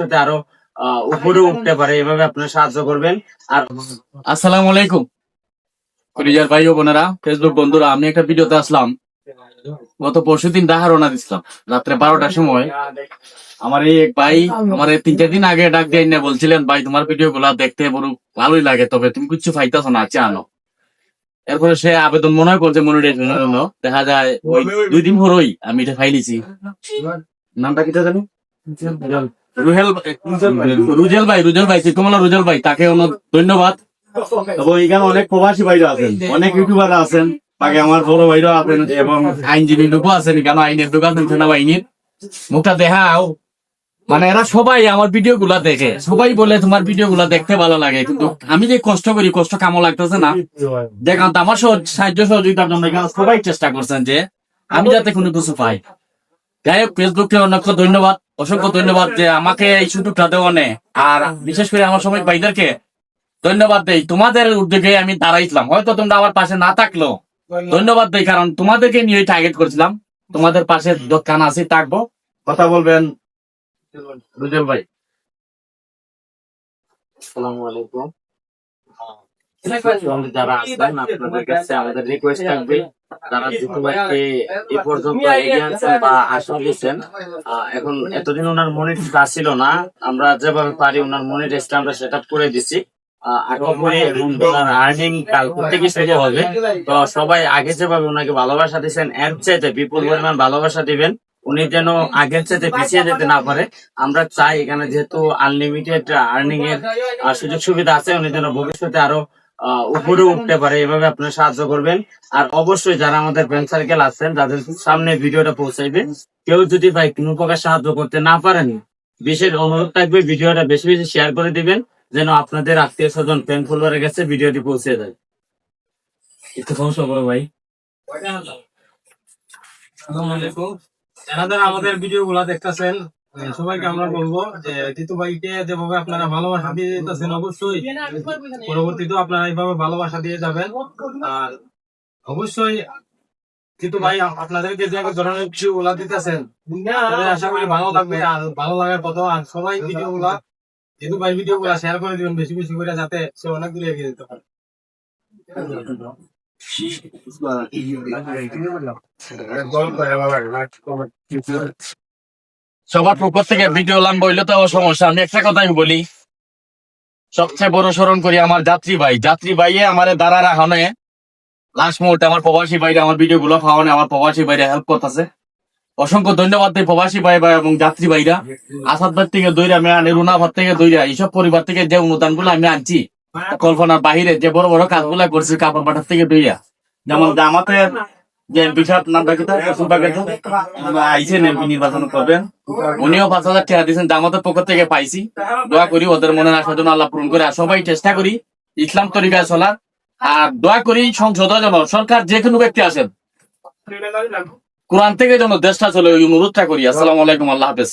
ভবিষ্যতে আরও উপরে উঠতে পারে। এভাবে আপনারা সাহায্য করবেন। আর আসসালামু আলাইকুম। রিজার ভাই ও বোনেরা ফেসবুক বন্ধুরা আমি একটা ভিডিওতে আসলাম। গত পরশু দিন রাত্রে বারোটার সময়। আমার এই এক ভাই আমার তিন চার দিন আগে ডাক দিয়ে না বলছিলেন ভাই তোমার ভিডিও গুলা দেখতে বড় ভালোই লাগে তবে তুমি কিছু ফাইতাছ না জানো এরপরে সে আবেদন মনে হয় করছে মনিটাইজেশনের জন্য দেখা যায় ওই দুই দিন পরই আমি এটা ফাইলিছি নামটা কিটা জানি? রুহেল রুজেল ভাই। রুজেল ভাই চিত্তমালা রুজেল ভাই তাকে অনেক ধন্যবাদ। এবং এখানে অনেক প্রবাসী ভাইরা আছেন অনেক ইউটিউবার আছেন বাকি আমার বড় ভাইরা আছেন এবং আইনজীবী লোকও আছেন এখানে আইনের লোক আছেন সেনাবাহিনীর। মুখটা দেখাও। মানে এরা সবাই আমার ভিডিও গুলা দেখে সবাই বলে তোমার ভিডিও গুলা দেখতে ভালো লাগে কিন্তু আমি যে কষ্ট করি কষ্ট কামো লাগতেছে না। দেখান তো আমার সাহায্য সহযোগিতার জন্য সবাই চেষ্টা করছেন যে আমি যাতে কোনো কিছু পাই। যাই হোক ফেসবুককে অনেক ধন্যবাদ। অসংখ্য ধন্যবাদ যে আমাকে এই সুযোগটা দেওয়া নেই। আর বিশেষ করে আমার সময় ভাইদেরকে ধন্যবাদ দেই। তোমাদের উদ্যোগে আমি দাঁড়াইছিলাম। হয়তো তোমরা আমার পাশে না থাকল ধন্যবাদ দেই কারণ তোমাদেরকে নিয়ে টার্গেট করেছিলাম। তোমাদের পাশে দোকান আছে থাকব। কথা বলবেন রুজেল ভাই। আসসালামু আলাইকুম। যারা আসবেন আপনাদের কাছে আমাদের রিকোয়েস্ট থাকবে। যারা জিতু এ পর্যন্ত এগিয়ে আনছেন বা আসলেছেন এখন এতদিন ওনার মনিটাইজ আসছিল না আমরা যেভাবে পারি ওনার মনিটাইজটা আমরা সেট আপ করে দিছি। আহ, আশা করি এখন ওনার আর্নিং কাল থেকে শুরু হবে। তো সবাই আগে যেভাবে ওনাকে ভালোবাসা দিচ্ছেন এর চাইতে বিপুল পরিমাণ ভালোবাসা দিবেন। উনি যেন আগের চাইতে পিছিয়ে যেতে না পারে। আমরা চাই এখানে যেহেতু আনলিমিটেড আর্নিং এর সুযোগ সুবিধা আছে উনি যেন ভবিষ্যতে আরও উপরে উঠতে পারে, এভাবে আপনারা সাহায্য করবেন। আর অবশ্যই যারা আমাদের ফ্রেন্ড সার্কেল আছেন যাদের সামনে ভিডিওটা পৌঁছাইবে। কেউ যদি ভাই কোনো প্রকার সাহায্য করতে না পারেন, বিশেষ অনুরোধ থাকবে, ভিডিওটা বেশি বেশি শেয়ার করে দিবেন, যেন আপনাদের আত্মীয় স্বজন ফ্রেন্ড ফলোয়ারের কাছে ভিডিওটি পৌঁছে যায়। একটু সমস্যা করো ভাই। আমাদের ভিডিও গুলা দেখতেছেন সবাইকে আমরা বলব যে জিতু ভাইকে যেভাবে আপনারা ভালোবাসা দিয়ে দিতেছেন অবশ্যই, পরবর্তীতেও আপনারা এইভাবে ভালোবাসা দিয়ে যাবেন। আর অবশ্যই জিতু ভাই আপনাদেরকে যে ধরনের ভিডিও গুলা দিতেছেন আশা করি ভালো আর ভালো লাগার আর সবাই ভিডিও গুলা ভাই ভিডিও গুলা শেয়ার করে দিবেন বেশি বেশি করে, যাতে সে অনেক দূরে এগিয়ে যেতে পারে। সবার পক্ষ থেকে ভিডিও লাম্ব হইলে তো সমস্যা। আমি একটা কথাই বলি, সবচেয়ে বড় স্মরণ করি আমার যাত্রী ভাই। যাত্রী ভাইয়ে আমার দ্বারা রাখনে। লাস্ট মুহূর্তে আমার প্রবাসী ভাইরা আমার ভিডিও গুলো খাওয়ানে, আমার প্রবাসী ভাইরা হেল্প করতেছে। অসংখ্য ধন্যবাদ দেই প্রবাসী ভাই ভাই এবং যাত্রী ভাইরা। আসাদ ভাই থেকে দইরা আমি রুনা ভাত থেকে দইরা এইসব পরিবার থেকে যে অনুদানগুলো আমি আনছি, কল্পনার বাহিরে যে বড় বড় কাজগুলা করছি, কাপড় পাঠার থেকে দইরা যেমন জামাতের যে এমপি সাহেব নামটা কি? আইসেন এমপি নির্বাচন করবেন। উনিও পাঁচ হাজার টাকা দিয়েছেন জামাতের পক্ষ থেকে পাইছি। দোয়া করি ওদের মনে আসার জন্য আল্লাহ পূরণ করে। আর সবাই চেষ্টা করি ইসলাম তরিকায় চলার। আর দোয়া করি সংসদ যেন সরকার যে কোনো ব্যক্তি আসেন। কোরআন থেকে যেন দেশটা চলে ওই অনুরোধটা করি। আসসালামু আলাইকুম আল্লাহ হাফেজ।